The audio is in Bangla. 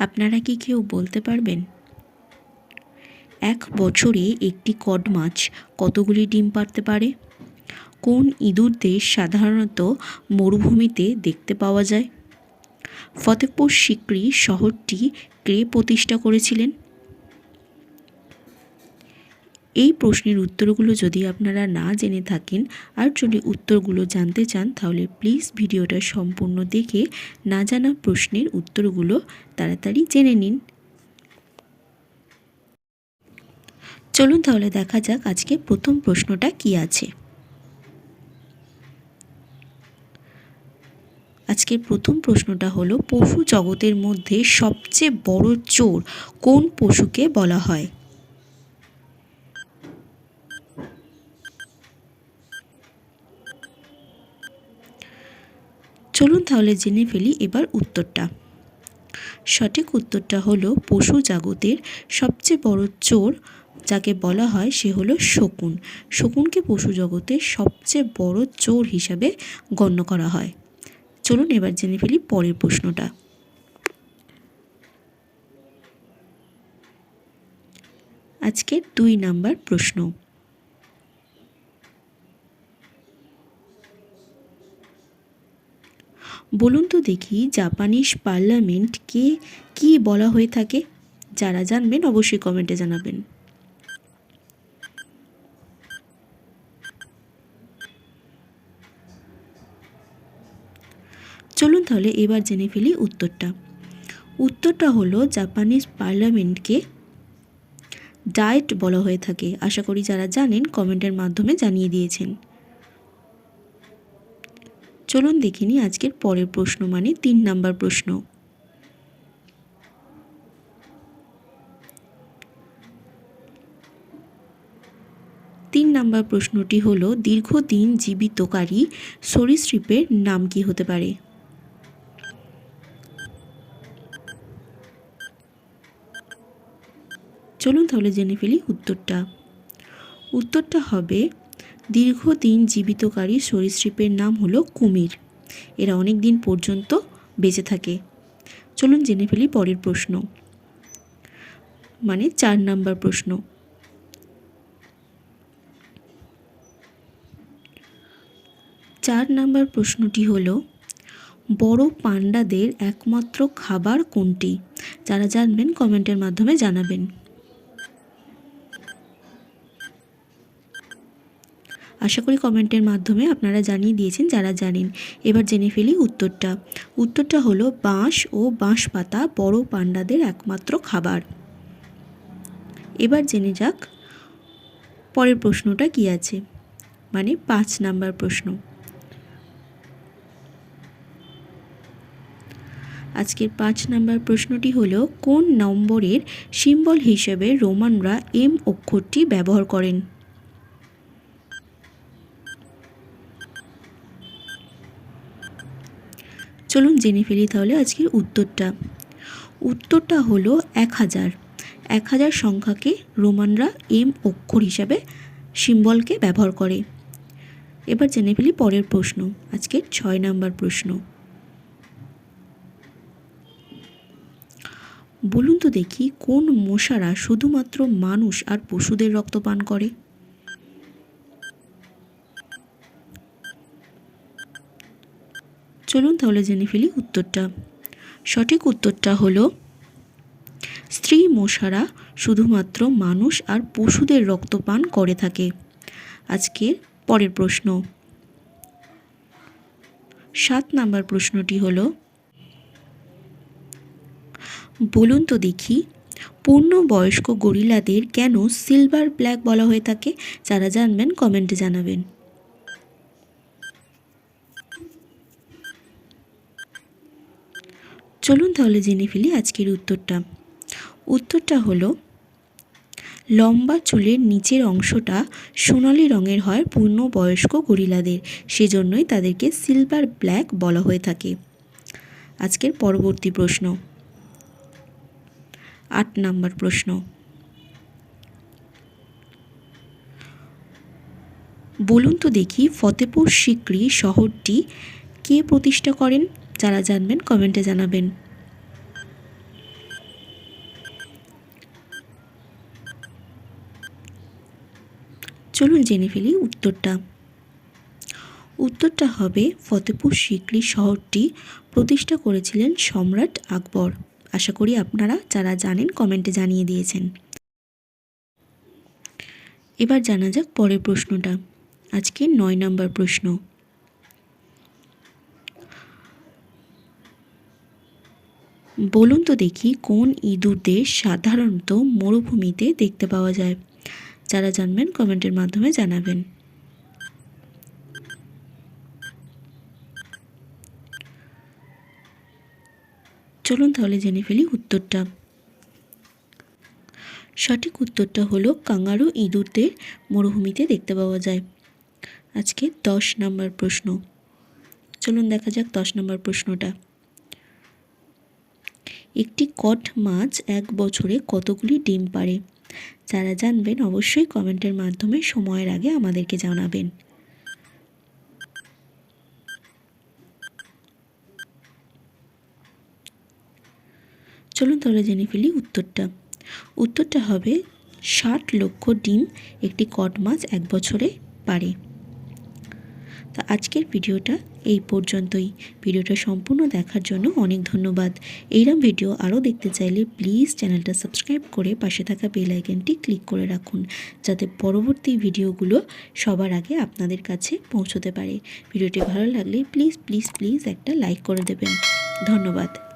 আপনারা কি কেউ বলতে পারবেন? এক বছরে একটি কড মাছ কতগুলি ডিম পারতে পারে? কোন ইঁদুর দেশ সাধারণত মরুভূমিতে দেখতে পাওয়া যায়? ফতেপুর সিক্রি শহরটি কে প্রতিষ্ঠা করেছিলেন? এই প্রশ্নের উত্তরগুলো যদি আপনারা না জেনে থাকেন আর যদি উত্তরগুলো জানতে চান, তাহলে প্লিজ ভিডিওটা সম্পূর্ণ দেখে না জানা প্রশ্নের উত্তরগুলো তাড়াতাড়ি জেনে নিন। চলুন তাহলে দেখা যাক আজকে প্রথম প্রশ্নটা কি আছে। আজকের প্রথম প্রশ্নটা হলো, পশু জগতের মধ্যে সবচেয়ে বড় চোর কোন পশুকে বলা হয়? চলুন তাহলে জেনে ফেলি এবার উত্তরটা। সঠিক উত্তরটা হলো পশু জগতের সবচেয়ে বড় চোর, যাকে বলা হয় সে হলো শকুন। শকুনকে পশু জগতের সবচেয়ে বড় চোর হিসাবে গণ্য করা হয়। চলুন এবার জেনে ফেলি পরের প্রশ্নটা। আজকের দুই নাম্বার প্রশ্ন। বলুন তো দেখি জাপানিজ পার্লামেন্টকে কি বলা হয়ে থাকে? যারা জানবেন অবশ্যই কমেন্টে জানাবেন। চলুন তাহলে এবার জেনে ফেলি উত্তরটা। উত্তরটা হলো জাপানিজ পার্লামেন্টকে ডায়েট বলা হয়ে থাকে। আশা করি যারা জানেন কমেন্টের মাধ্যমে জানিয়ে দিয়েছেন। চলুন দেখে নিই আজকের পরের প্রশ্ন মানে তিন নাম্বার প্রশ্ন। তিন নাম্বার প্রশ্নটি হলো, দীর্ঘদিন জীবিতকারী সরীসৃপের নাম কি হতে পারে? চলুন তাহলে জেনে ফেলি উত্তরটা। উত্তরটা হবে দীর্ঘদিন জীবিতকারী সরীসৃপের নাম হলো কুমির। এরা অনেক দিন পর্যন্ত বেঁচে থাকে। চলুন জেনে ফেলি পরের প্রশ্ন। মানে চার নাম্বার প্রশ্ন। চার নাম্বার প্রশ্নটি হলো, বড় পান্ডাদের একমাত্র খাবার কোনটি? যারা জানবেন, কমেন্টের মাধ্যমে জানাবেন। আশা করি কমেন্টের মাধ্যমে আপনারা জানিয়ে দিয়েছেন যারা জানেন। এবার জেনে ফেলি উত্তরটা। উত্তরটা হলো বাঁশ ও বাঁশ পাতা বড় পান্ডাদের একমাত্র খাবার। এবার জেনে যাক পরের প্রশ্নটা কি আছে? মানে পাঁচ নাম্বার প্রশ্ন। আজকের পাঁচ নাম্বার প্রশ্নটি হলো, কোন নম্বরের সিম্বল হিসেবে রোমানরা এম অক্ষরটি ব্যবহার করেন? চলুন জেনে ফেলি তাহলে আজকের উত্তরটা। উত্তরটা হলো এক হাজার। এক হাজার সংখ্যাকে রোমানরা এম অক্ষর হিসাবে সিম্বলকে ব্যবহার করে। এবার জেনে ফেলি পরের প্রশ্ন, আজকের ছয় নাম্বার প্রশ্ন। বলুন তো দেখি কোন মশারা শুধুমাত্র মানুষ আর পশুদের রক্ত পান করে? চলুন তাহলে জেনে ফেলি উত্তরটা। সঠিক উত্তরটা হলো, স্ত্রী মশারা শুধুমাত্র মানুষ আর পশুদের রক্তপান করে থাকে। আজকের পরের প্রশ্ন। সাত নাম্বার প্রশ্নটি হলো, বলুন তো দেখি পূর্ণ বয়স্ক গরিলাদের কেন সিলভার ব্ল্যাক বলা হয়ে থাকে? যারা জানবেন কমেন্টে জানাবেন। চলুন তাহলে জেনে ফেলি আজকের উত্তরটা। উত্তরটা হলো, লম্বা চুলের নিচের অংশটা সোনালি রঙের হয় পূর্ণবয়স্ক গরিলাদের, সেজন্যই তাদেরকে সিলভার ব্ল্যাক বলা হয়ে থাকে। আজকের পরবর্তী প্রশ্ন। আট নাম্বার প্রশ্ন। বলুন তো দেখি ফতেপুর সিক্রি শহরটি কে প্রতিষ্ঠা করেন? যারা জানবেন, কমেন্টে জানাবেন। চলুন জেনে ফেলি উত্তরটা। উত্তরটা হবে, ফতেপুর সিকরি শহরটি প্রতিষ্ঠা করেছিলেন সম্রাট আকবর। আশা করি আপনারা যারা জানেন, কমেন্টে জানিয়ে দিয়েছেন। এবার জানা যাক পরের প্রশ্নটা। আজকে নয় নম্বর প্রশ্ন। বলুন তো দেখি কোন ইঁদুরদের সাধারণত মরুভূমিতে দেখতে পাওয়া যায়? যারা জানবেন, কমেন্টের মাধ্যমে জানাবেন। চলুন তাহলে জেনে ফেলি উত্তরটা। সঠিক উত্তরটা হলো কাঙ্গারু ইঁদুরদের মরুভূমিতে দেখতে পাওয়া যায়। আজকে দশ নম্বর প্রশ্ন। চলুন দেখা যাক দশ নম্বর প্রশ্নটা। একটি কট মাছ এক বছরে কতগুলি ডিম পারে যারা জানবেন অবশ্যই কমেন্টের মাধ্যমে সময়ের আগে আমাদেরকে জানাবেন। চলুন তাহলে জেনে ফেলি উত্তরটা। উত্তরটা হবে, ষাট লক্ষ ডিম একটি কট মাছ এক বছরে পারে তা আজকের ভিডিওটা এই পর্যন্তই। ভিডিওটা সম্পূর্ণ দেখার জন্য অনেক ধন্যবাদ। এইরকম ভিডিও আরও দেখতে চাইলে প্লিজ চ্যানেলটা সাবস্ক্রাইব করে পাশে থাকা বেল আইকনটি ক্লিক করে রাখুন, যাতে পরবর্তী ভিডিওগুলো সবার আগে আপনাদের কাছে পৌঁছতে পারে। ভিডিওটি ভালো লাগলে প্লিজ প্লিজ প্লিজ একটা লাইক করে দেবেন। ধন্যবাদ।